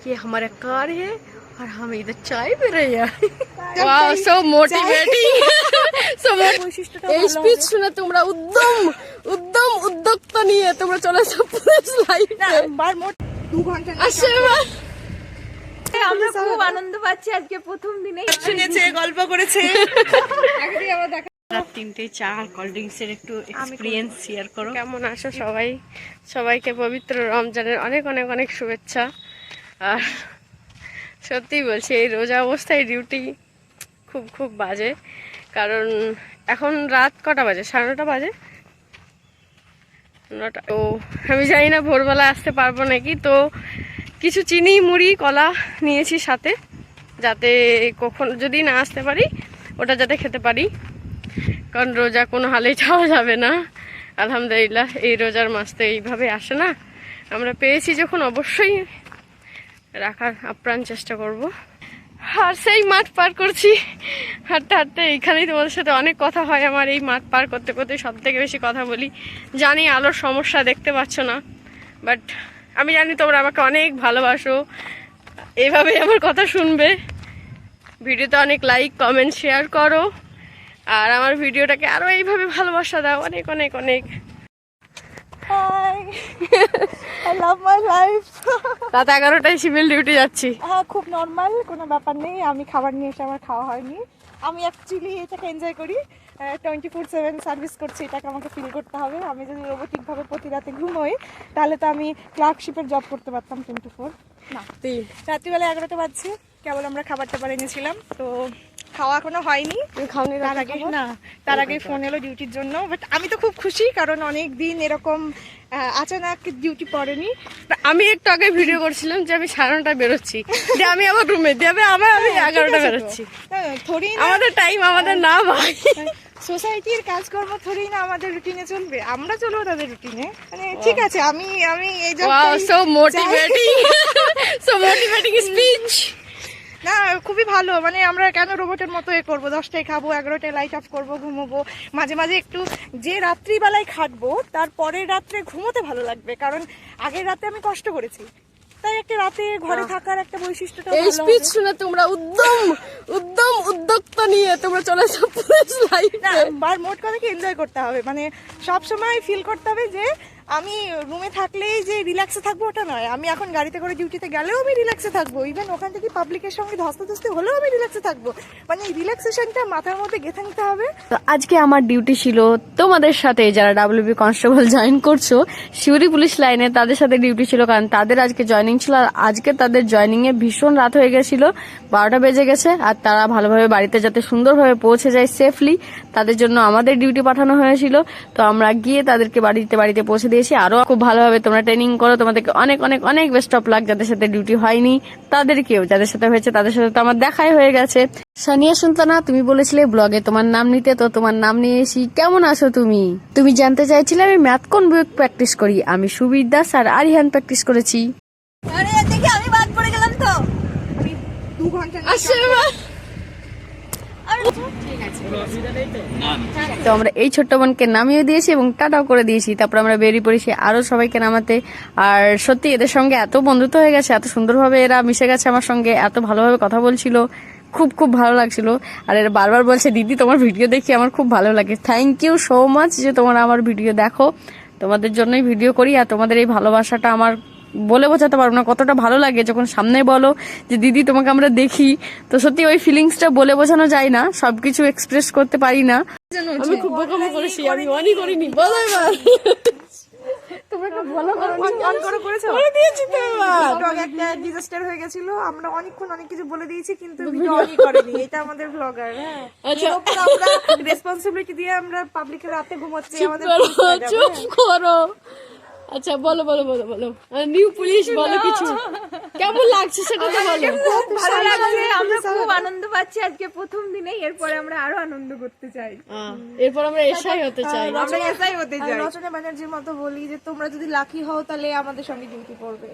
ये हमारा कार है और हम इधर चाय पी रहे हैं वाओ सो मोटिवेटिंग সো বৈশিষ্ট্যটা এই ভালো স্পিচ হবে। শুনে তোমরা উদ্যম উদ্যম উদ্যোক্তা নিয়ে তোমরা চলে এসো পুলিশ না লাইফে বার মোট দু ঘন্টা আসে এবার আমরা খুব আনন্দ পাচ্ছি আজকে প্রথম দিনেই শুনেছে গল্প করেছে রাত তিনটে চা আর কোল্ড ড্রিঙ্কস এর একটু এক্সপিরিয়েন্স শেয়ার করো কেমন আছো সবাই সবাইকে পবিত্র রমজানের অনেক অনেক অনেক শুভেচ্ছা আর সত্যি বলছি, এই রোজা অবস্থায় ডিউটি খুব খুব বাজে। কারণ এখন রাত কটা বাজে? সাড়ে নটা বাজে? নটা। তো আমি জানি না, ভোরবেলা আসতে পারব নাকি। তো কিছু চিনি, মুড়ি, কলা নিয়েছি সাথে, যাতে কখন, যদি না আসতে পারি, ওটা যাতে খেতে পারি। কারণ রোজা কোনো হালেই যাওয়া যাবে না। আলহামদুলিল্লাহ, এই রোজার মাস তো এইভাবে আসে না। আমরা পেয়েছি যখন, অবশ্যই রাখার আপ্রাণ চেষ্টা করব। আর সেই মাঠ পার করছি। হাঁটতে হাঁটতে এখানেই তোমাদের সাথে অনেক কথা হয়। আমার এই মাঠ পার করতে করতে সব থেকে বেশি কথা বলি। জানি আলোর সমস্যা দেখতে পাচ্ছ না বাট আমি জানি তোমরা আমাকে অনেক ভালোবাসো। এইভাবেই আমার কথা শুনবে। ভিডিওতে অনেক লাইক কমেন্ট শেয়ার করো। আর আমার ভিডিওটাকে আরও এইভাবে ভালোবাসা দাও। অনেক অনেক অনেক। Hi I love my life রাত এগারোটায় সিভিল ডিউটি যাচ্ছি। হ্যাঁ খুব নর্মাল কোনো ব্যাপার নেই। আমি খাবার নিয়ে এসে আমার খাওয়া হয়নি। আমি অ্যাকচুয়ালি এটাকে এনজয় করি। টোয়েন্টি ফোর সেভেন সার্ভিস করছি। এটাকে আমাকে ফিল করতে হবে। আমি যদি রোবোটিকভাবে প্রতি রাতে ঘুমোই তাহলে তো আমি ক্লার্কশিপের জব করতে পারতাম টোয়েন্টি ফোর না রাত্রিবেলা এগারোটা বাজছে। কেবল আমরা খাবার টাবার এনেছিলাম। তো খাওয়া এখনও হয়নি। খাওনি তার আগে না তার আগে ফোন এলো ডিউটির জন্য বাট আমি তো খুব খুশি কারণ অনেক দিন এরকম আচানক ডিউটি পড়েনি। আমি একটু আগে ভিডিও করছিলাম যে আমি সাড়ে নটায় বেরোচ্ছি। যে আমি আমার রুমে যাবে আবার আমি এগারোটা বেরোচ্ছি। থরি আমাদের টাইম আমাদের না ভাই। সোসাইটির কাজকর্ম থরি না আমাদের রুটিনে চলবে। আমরা চলবো তাদের রুটিনে মানে ঠিক আছে আমি আমি এই জবটাই so. Motivating so motivating speech না খুবই ভালো। মানে আমরা কেন রোবটের মতো এ করব? দশটায় খাব এগারোটায় লাইট অফ করব ঘুমোবো। মাঝে মাঝে একটু যে রাত্রিবেলায় খাটবো তার পরের রাত্রে ঘুমোতে ভালো লাগবে। কারণ আগের রাতে আমি কষ্ট করেছি। তাই একটা রাতে ঘরে থাকার একটা বৈশিষ্ট্যটা এই স্পিচ শুনে তোমরা উদ্যম উদ্যম উদ্যোক্তা নিয়ে তোমরা চলে এসো পুলিশ লাইফে মোট কথাকে এনজয় করতে হবে। মানে সব সময় ফিল করতে হবে যে আমি রুমে থাকলেই যে রিল্যাক্সে থাকব ওটা নয়। আমি এখন গাড়িতে করে ডিউটিতে গেলেও আমি রিল্যাক্সে থাকব। ইভেন ওখান থেকে পাবলিকের সঙ্গে ধস্তাধস্তি হলেও আমি রিল্যাক্সে থাকব। মানে এই রিল্যাক্সেশনটা মাথার মধ্যে গেঁথে নিতে হবে। তো আজকে আমার ডিউটি ছিল তোমাদের সাথে, যারা ডাব্লিউবি কনস্টেবল জয়েন করছ শিউরি পুলিশ লাইনে তাদের সাথে ডিউটি ছিল, কারণ তাদের আজকে জয়েনিং ছিল। আর আজকে তাদের জয়েনিং এ ভীষণ রাত হয়ে গেছিল, বারোটা বেজে গেছে, আর তারা ভালোভাবে বাড়িতে যাতে সুন্দরভাবে পৌঁছে যায় সেফলি তাদের জন্য আমাদের ডিউটি পাঠানো হয়েছিল। তো আমরা গিয়ে তাদেরকে বাড়িতে বাড়িতে পৌঁছে দিয়েছি আরও খুব ভালোভাবে তোমরা ট্রেনিং করো। তোমাদেরকে অনেক অনেক অনেক বেস্ট অফ লাক যাদের সাথে ডিউটি হয়নি তাদেরকেও যাদের সাথে হয়েছে তাদের সাথে তো আমার দেখাই হয়ে গেছে। সানিয়া সুলতানা তুমি বলেছিলে ব্লগে তোমার নাম নিতে তো তোমার নাম নিয়ে এসি কেমন আছো তুমি? তুমি জানতে চাইছিলে আমি ম্যাথ কোন বই প্র্যাকটিস করি? আমি সুবীর দাস আর আরিহান প্র্যাকটিস করেছি। আরে দেখি আমি বাদ পড়ে গেলাম তো। আমি দু ঘণ্টা তো আমরা এই ছোট্ট বোনকে নামিয়ে দিয়েছি এবং টাটাও করে দিয়েছি। তারপর আমরা বেরিয়ে পড়েছি আরও সবাইকে নামাতে। আর সত্যি এদের সঙ্গে এত বন্ধুত্ব হয়ে গেছে, এত সুন্দরভাবে এরা মিশে গেছে আমার সঙ্গে, এত ভালোভাবে কথা বলছিল। খুব খুব ভালো লাগছিল। আর এরা বারবার বলছে, দিদি, তোমার ভিডিও দেখি আমার খুব ভালো লাগে। থ্যাংক ইউ সো মাচ যে তোমরা আমার ভিডিও দেখো। তোমাদের জন্যই ভিডিও করি আর তোমাদের এই ভালোবাসাটা আমার বলে বোঝাতে পারব না কতটা ভালো লাগে যখন সামনে বলো যে দিদি তোমাকে আমরা দেখি। তো সত্যি ওই ফিলিংসটা বলে বোঝানো যায় না সবকিছু এক্সপ্রেস করতে পারি না। আমি খুব বোকামো করেছি আমি অনই করিনি বলো এবার। তোমরা ভালো করো? অন করো করেছ। করে দিয়েছি তো এবার। ব্লগ একটা ডিজাস্টার হয়ে গেছিল আমরা অনেকক্ষণ অনেক কিছু বলে দিয়েছি কিন্তু ভিডিও অনই করেনি। এটা আমাদের ব্লগার হ্যাঁ। আচ্ছা। আমরা রেসপন্সিবিলিটি দিয়ে আমরা পাবলিকের রাতে ঘুমাচ্ছি আমাদের চুপ করো। আচ্ছা বলো বলো বলো বলো। নিউ পুলিশ বলো কিছু। কেমন লাগছে সেটা তো বলো। খুব ভালো লাগছে আমরা খুব আনন্দ পাচ্ছি আজকে প্রথম দিনেই এরপরে আমরা আরও আনন্দ করতে চাই। এরপর আমরা এসাই হতে চাই। আমরা এসাই হতে চাই। রচনা ব্যানার্জির মতো বলি যে তোমরা যদি লাকি হও তাহলে আমাদের সঙ্গে ডিউটি করবে।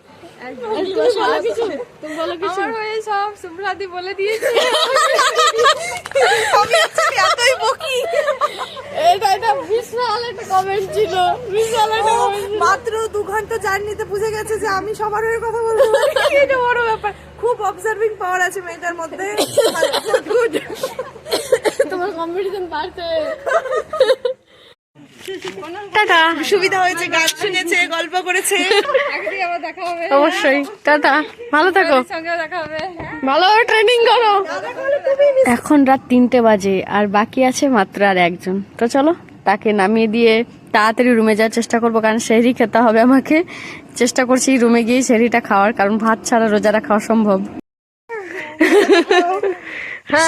তুমি বলো কিছু। তুমি বলো কিছু। আমার হয়ে সব সুপ্রাদি বলে দিয়েছে। আমি এতই বকি। এটা এটা বিশাল একটা কমেন্ট ছিল। বিশাল একটা ও comment ছিল। মাত্র দু ঘণ্টা জার্নিতে বুঝে গেছে যে আমি সবার হয়ে কথা বলব এটা বড় ব্যাপার। অবজার্ভিং পাওয়ার আছে মেয়েটার মধ্যে। গুড তোমার কম্পিটিশন বাড়ছে। টাটা। সুবিধা হয়েছে গান শুনেছে গল্প করেছে। দেখা হবে। অবশ্যই। টাটা। ভালো থাকো। ভালো ট্রেনিং করো। এখন রাত তিনটে বাজে আর বাকি আছে মাত্র আর একজন। তো চলো তাকে নামিয়ে দিয়ে তাড়াতাড়ি রুমে যাওয়ার চেষ্টা করব কারণ সেহরি খেতে হবে আমাকে। চেষ্টা করছি রুমে গিয়ে সেহরিটা খাওয়ার কারণ ভাত ছাড়া রোজারা খাওয়া সম্ভব।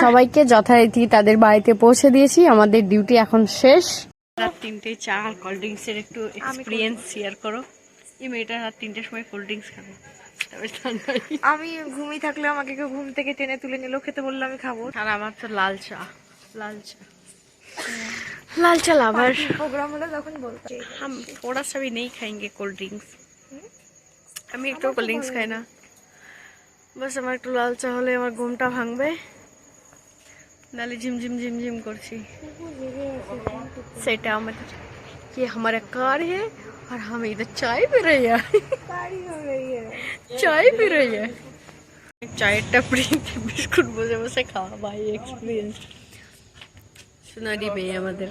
সবাইকে যথারীতি তাদের বাড়িতে পৌঁছে দিয়েছি আমাদের ডিউটি এখন শেষ। রাত তিনটে চা আর কোল্ড ড্রিঙ্কস এর একটু এক্সপিরিয়েন্স শেয়ার করো। এই মেয়েটা রাত তিনটের সময় কোল্ড ড্রিঙ্কস খাবে। আমি ঘুমিয়ে থাকলে আমাকে কেউ ঘুম থেকে টেনে তুলে নিল খেতে বলল আমি খাব। আর আমার তো লাল চা লাল চা। लाल चलावर। प्रोग्राम होला তখন বলতে हम थोड़ा सा भी नहीं खाएँगे कोल्ड ड्रिंक्स আমি একটু কোল্ড ড্রিঙ্কস খাই না বাস আমার একটু লাল চা হলে আমার ঘুমটা ভাঙবে নালে ঝিমঝিম ঝিমঝিম করছি সেটা আমাদের ये हमारा कार है और हम इधर चाय पी रहे हैं। चाय पी रही है। चाय टपरी बिस्कुट बसे बसे खा भाई एक्सपीरियंस सुनारी भैया मदर।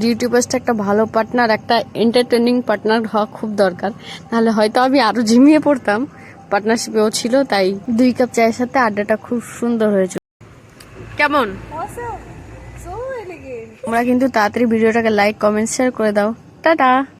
ডিউটি পোস্টে একটা ভালো পার্টনার একটা এন্টারটেনিং পার্টনার হওয়া খুব দরকার। নাহলে হয়তো আমি আরও ঝিমিয়ে পড়তাম। পার্টনারশিপেও ছিল তাই দুই কাপ চায়ের সাথে আড্ডাটা খুব সুন্দর হয়েছিল কেমন? তোমরা কিন্তু তাড়াতাড়ি ভিডিওটাকে লাইক কমেন্ট শেয়ার করে দাও। টাটা!